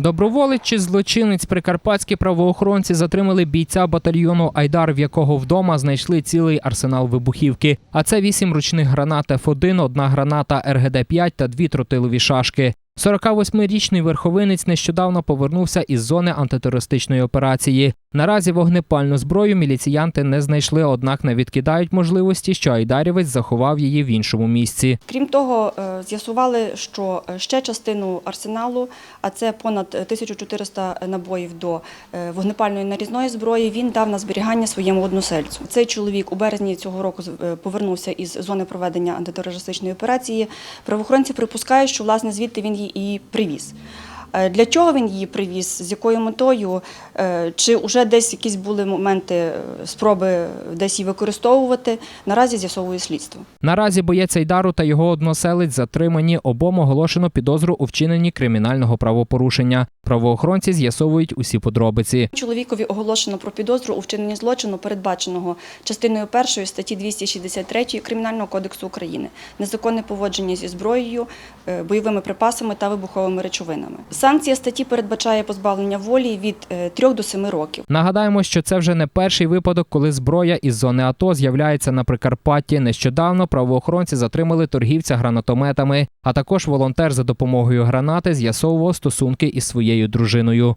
Доброволець чи злочинець прикарпатські правоохоронці затримали бійця батальйону Айдар, в якого вдома знайшли цілий арсенал вибухівки. А це вісім ручних гранат Ф1, одна граната РГД-5 та дві тротилові шашки. 48-річний верховинець нещодавно повернувся із зони антитерористичної операції. Наразі вогнепальну зброю міліціянти не знайшли, однак не відкидають можливості, що айдарівець заховав її в іншому місці. Крім того, е, з'ясували, що е, ще частину арсеналу, а це понад 1400 набоїв до е, вогнепальної нарізної зброї, він дав на зберігання своєму односельцю. Цей чоловік у березні цього року повернувся із зони проведення антитерористичної операції. Правоохоронці припускають, що власне звідти він її і привіз. Е, Для чого він її привіз? З якою метою? Е, Чи вже десь якісь були моменти е, спроби десь її використовувати? Наразі з'ясовує слідство. Наразі боєць Айдару та його односелець затримані. Обом оголошено підозру у вчиненні кримінального правопорушення. Правоохоронці з'ясовують усі подробиці. Чоловікові оголошено про підозру у вчиненні злочину, передбаченого частиною першої статті 263 Кримінального кодексу України, незаконне поводження зі зброєю, е, бойовими припасами та вибуховими речовинами. Санкція статті передбачає позбавлення волі від 3 до 7 років. Нагадаємо, що це вже не перший випадок, коли зброя із зони АТО з'являється на Прикарпатті. Нещодавно правоохоронці затримали торгівця гранатометами, а також волонтер за допомогою гранати з'ясовував стосунки із своєю дружиною.